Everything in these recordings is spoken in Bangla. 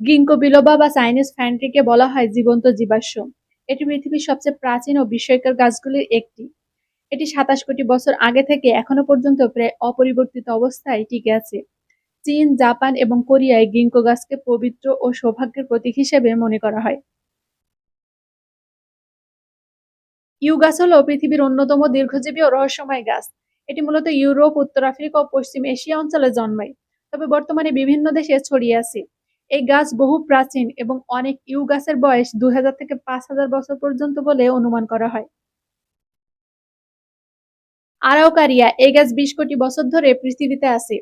গিঙ্কো বিলোবা বা চাইনিজ ফ্যান্ট্রিকে বলা হয় জীবন্ত জীবাশ্ম। এটি পৃথিবীর সবচেয়ে প্রাচীন ও বিস্ময়কর গাছগুলির একটি। এটি সাতাশ কোটি বছর আগে থেকে এখনও পর্যন্ত প্রায় অপরিবর্তিত অবস্থায় টিকে আছে। চীন, জাপান এবং কোরিয়ায় গিঙ্কো গাছকে পবিত্র ও সৌভাগ্যের প্রতীক হিসেবে মনে করা হয়। ইউ গাছ হলো পৃথিবীর অন্যতম দীর্ঘজীবী ও রহস্যময় গাছ। এটি মূলত ইউরোপ, উত্তর আফ্রিকা ও পশ্চিম এশিয়া অঞ্চলে জন্মায়, তবে বর্তমানে বিভিন্ন দেশে ছড়িয়ে আছে। এই গাছ বহু প্রাচীন এবং অনেক ইউ গাছের বয়স দুই হাজার থেকে পাঁচ হাজার বছর পর্যন্ত বলে অনুমান করা হয়। আরাউকারিয়া এই গাছ বিশ কোটি বছর ধরে পৃথিবীতে আছে।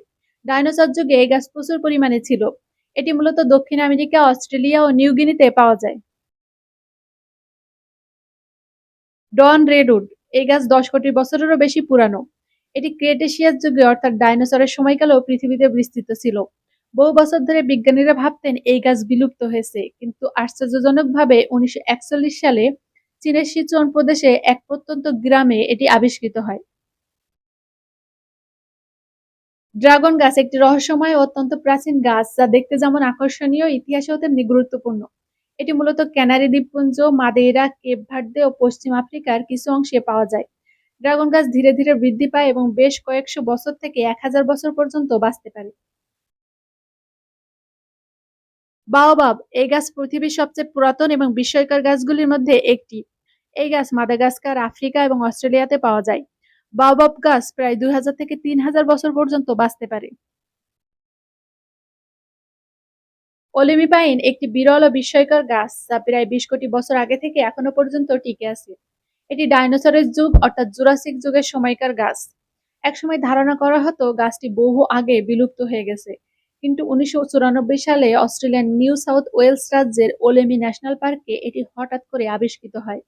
ডাইনোসর যুগে এই গাছ প্রচুর পরিমাণে ছিল। এটি মূলত দক্ষিণ আমেরিকা, অস্ট্রেলিয়া ও নিউগিনিতে পাওয়া যায়। ডন রেডউড এই গাছ দশ কোটি বছরেরও বেশি পুরানো। এটি ক্রেটেশিয়াস যুগে অর্থাৎ ডাইনোসরের সময়কালেও পৃথিবীতে বিস্তৃত ছিল। বহু বছর ধরে বিজ্ঞানীরা ভাবতেন এই গাছ বিলুপ্ত হয়েছে, কিন্তু আশ্চর্যজনকভাবে উনিশশো একচল্লিশ সালে চীনের সিচুয়ান প্রদেশে এক প্রত্যন্ত গ্রামে এটি আবিষ্কৃত হয়। ড্রাগন গাছ একটি রহস্যময় অত্যন্ত প্রাচীন গাছ যা দেখতে যেমন আকর্ষণীয় ইতিহাসেও তেমনি গুরুত্বপূর্ণ। এটি মূলত ক্যানারি দ্বীপপুঞ্জ, মাদেইরা, কেপ ভার্দে ও পশ্চিম আফ্রিকার কিছু অংশে পাওয়া যায়। ড্রাগন গাছ ধীরে ধীরে বৃদ্ধি পায় এবং বেশ কয়েকশো বছর থেকে এক হাজার বছর পর্যন্ত বাঁচতে পারে। বাওবাব, এই গাছ পৃথিবীর সবচেয়ে পুরাতন এবং বিস্ময়কর গাছগুলির মধ্যে একটি। এই গাছ মাদাগাস্কার, আফ্রিকা এবং অস্ট্রেলিয়াতে পাওয়া যায়। বাওবাব গাছ প্রায় দুই হাজার থেকে তিন হাজার বছর পর্যন্ত বাঁচতে পারে। ওলেমি পাইন একটি বিরল ও বিস্ময়কর গাছ যা প্রায় বিশ কোটি বছর আগে থেকে এখনও পর্যন্ত টিকে আছে। এটি ডাইনোসরের যুগ অর্থাৎ জুরাসিক যুগের সময়কার গাছ। একসময় ধারণা করা হতো গাছটি বহু আগে বিলুপ্ত হয়ে গেছে। কিন্তু উনিশশো চুরানব্বই সালে অস্ট্রেলিয়ার নিউ সাউথ ওয়েলস রাজ্যের ওলেমি ন্যাশনাল পার্কে এটি হঠাৎ করে আবিষ্কৃত হয়।